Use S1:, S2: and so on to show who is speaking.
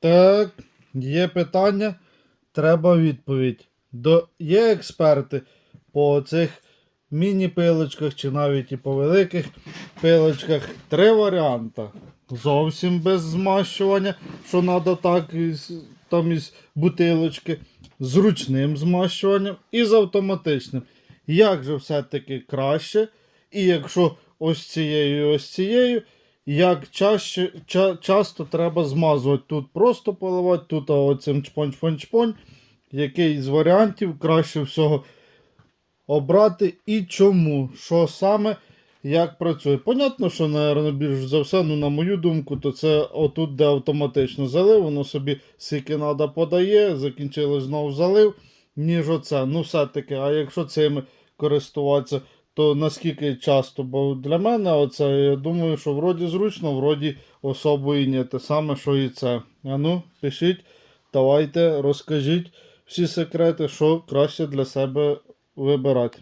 S1: Так, є питання, треба відповідь. До, є експерти по цих міні-пилочках чи навіть і по великих пилочках. Три варіанти. Зовсім без змащування, що треба так із, там із бутилочки, з ручним змащуванням і з автоматичним. Як же все-таки краще? І якщо ось цією ось цією, як чаще, ча, часто треба змазувати. Тут просто поливати, тут оцим чпонь-чпонь-чпонь. Який з варіантів краще всього обрати і чому? Що саме, як працює. Понятно, що, напевно, більш за все, ну, на мою думку, то це отут, де автоматично залив, воно собі скільки треба подає, закінчили знову залив, ніж оце. Ну, все-таки, а якщо цими користуватися, то наскільки часто? Бо для мене оце, я думаю, що вроді зручно, вроді особою не. Те саме, що і це. А ну, пишіть, давайте, розкажіть всі секрети, що краще для себе вибирати.